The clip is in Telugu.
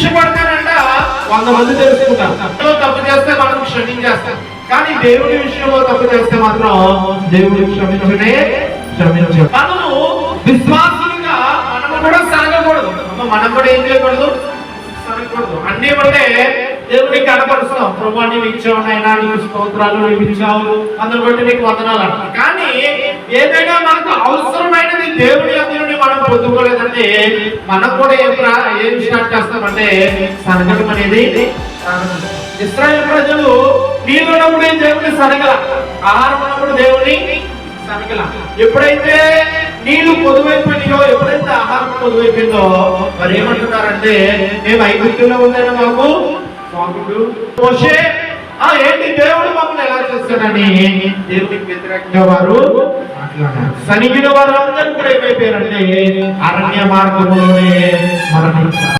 శిక్ష పడతానంట వంద మంది తెలుసుకుంటారు. తప్పు చేస్తే మనం క్షమించేస్తాం కానీ దేవుడి విషయంలో తప్పు చేస్తే మాత్రం దేవుడు క్షమించనే క్షమించు మనము విశ్వాసులుగా మనము కూడా సాగకూడదు. మనం కూడా ఏం చేయకూడదు? సరకూడదు అన్ని బట్టే దేవుడికి కనపరుస్తాం ప్రభు నీవు ఇచ్చావు నాయనా నీవు స్తోత్రాలు నీవు ఇచ్చావు. అందుని బట్టి నీకు వందనాలు అంటాం కానీ ఏదైనా మనకు అవసరమైనది దేవుడి అందులోని మనం పొందుకోలేదంటే మనం కూడా ఏం ఏం స్టార్ట్ అంటే సనగడం అనేది ఇస్రాయల్ ప్రజలు నీళ్ళు ఉన్నప్పుడే దేవుని సనగల? ఆహారం ఉన్నప్పుడు దేవుని సనగల. ఎప్పుడైతే నీళ్ళు పొదువైపోయినాయో ఎప్పుడైతే ఆహారం పొదువైపోయిందో మరి ఏమంటున్నారంటే మేము ఐగుప్తులో ఉందని మాకు మోషే ఆ ఏంటి దేవుడు మమ్మల్ని ఎలా చేస్తాడని దేవుడికి వ్యతిరేకంగా వారు సనిగిన వారు అందరూ కూడా ఏమైపోయారంటే అరణ్య మార్గంలోనే మరణించారు